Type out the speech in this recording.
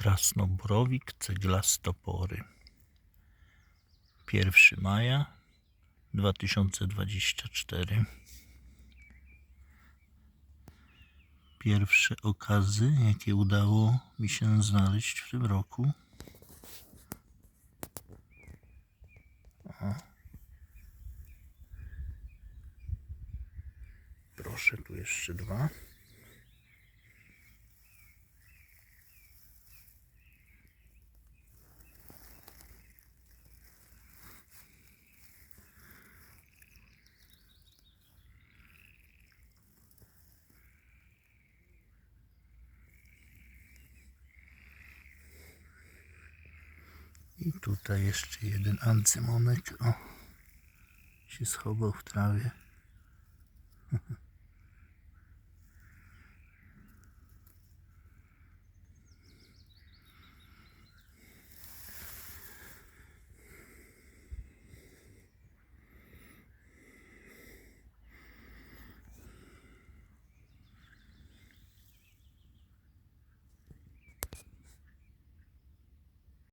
Krasnoborowik ceglastopory. 1 maja 2024. Pierwsze okazy, jakie udało mi się znaleźć w tym roku. Proszę, tu jeszcze dwa. I tutaj jeszcze jeden ancymonek. O, się schował w trawie.